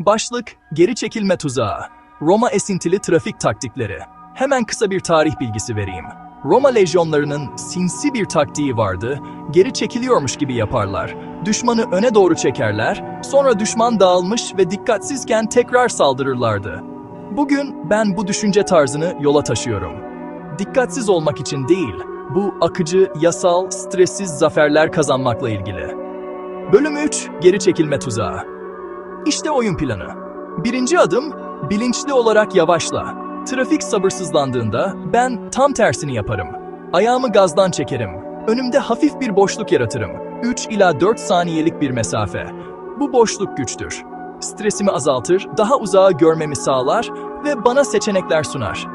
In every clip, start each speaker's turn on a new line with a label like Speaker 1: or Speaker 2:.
Speaker 1: Başlık, geri çekilme tuzağı. Roma esintili trafik taktikleri. Hemen kısa bir tarih bilgisi vereyim. Roma lejyonlarının sinsi bir taktiği vardı. Geri çekiliyormuş gibi yaparlar. Düşmanı öne doğru çekerler, sonra düşman dağılmış ve dikkatsizken tekrar saldırırlardı. Bugün ben bu düşünce tarzını yola taşıyorum. Dikkatsiz olmak için değil, bu akıcı, yasal, stressiz zaferler kazanmakla ilgili. Bölüm 3, geri çekilme tuzağı. İşte oyun planı. Birinci adım, bilinçli olarak yavaşla. Trafik sabırsızlandığında ben tam tersini yaparım. Ayağımı gazdan çekerim. Önümde hafif bir boşluk yaratırım. 3 ila 4 saniyelik bir mesafe. Bu boşluk güçtür. Stresimi azaltır, daha uzağı görmemi sağlar ve bana seçenekler sunar.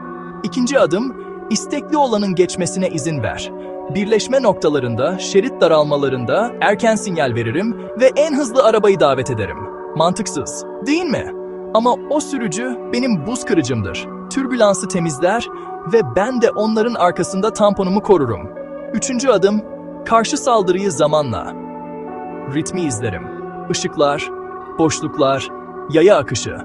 Speaker 1: İkinci adım, istekli olanın geçmesine izin ver. Birleşme noktalarında, şerit daralmalarında erken sinyal veririm ve en hızlı arabayı davet ederim. Mantıksız, değil mi? Ama o sürücü benim buz kırıcımdır. Türbülansı temizler ve ben de onların arkasında tamponumu korurum. Üçüncü adım, karşı saldırıyı zamanla. Ritmi izlerim. Işıklar, boşluklar, yaya akışı.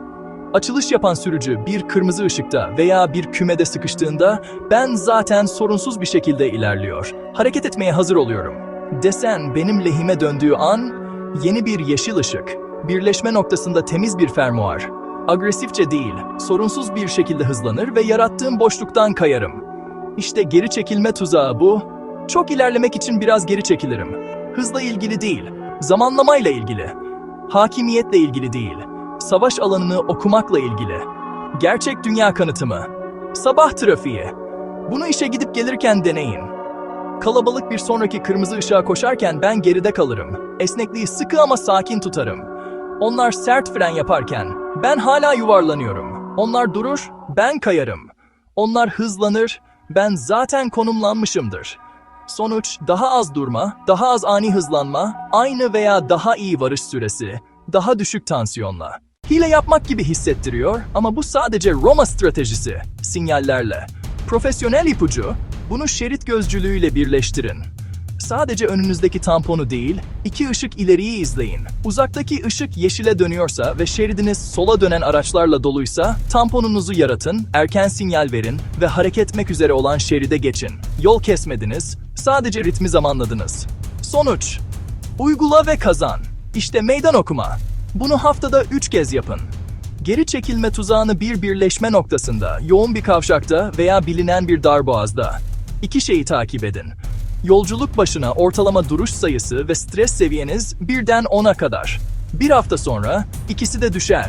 Speaker 1: Açılış yapan sürücü bir kırmızı ışıkta veya bir kümede sıkıştığında ben zaten sorunsuz bir şekilde ilerliyor. Hareket etmeye hazır oluyorum. Desen benim lehime döndüğü an yeni bir yeşil ışık. Birleşme noktasında temiz bir fermuar. Agresifçe değil, sorunsuz bir şekilde hızlanır ve yarattığım boşluktan kayarım. İşte geri çekilme tuzağı bu. Çok ilerlemek için biraz geri çekilirim. Hızla ilgili değil, zamanlamayla ilgili. Hakimiyetle ilgili değil, savaş alanını okumakla ilgili. Gerçek dünya kanıtımı. Sabah trafiği. Bunu işe gidip gelirken deneyin. Kalabalık bir sonraki kırmızı ışığa koşarken ben geride kalırım. Esnekliği sıkı ama sakin tutarım. Onlar sert fren yaparken ben hala yuvarlanıyorum. Onlar durur, ben kayarım. Onlar hızlanır, ben zaten konumlanmışımdır. Sonuç daha az durma, daha az ani hızlanma, aynı veya daha iyi varış süresi, daha düşük tansiyonla. Hile yapmak gibi hissettiriyor ama bu sadece Roma stratejisi, sinyallerle. Profesyonel ipucu, bunu şerit gözcülüğüyle birleştirin. Sadece önünüzdeki tamponu değil, iki ışık ileriyi izleyin. Uzaktaki ışık yeşile dönüyorsa ve şeridiniz sola dönen araçlarla doluysa, tamponunuzu yaratın, erken sinyal verin ve hareket etmek üzere olan şeride geçin. Yol kesmediniz, sadece ritmi zamanladınız. Sonuç, uygula ve kazan. İşte meydan okuma. Bunu haftada 3 kez yapın. Geri çekilme tuzağını bir birleşme noktasında, yoğun bir kavşakta veya bilinen bir darboğazda. İki şeyi takip edin. Yolculuk başına ortalama duruş sayısı ve stres seviyeniz birden 10'a kadar. Bir hafta sonra ikisi de düşer.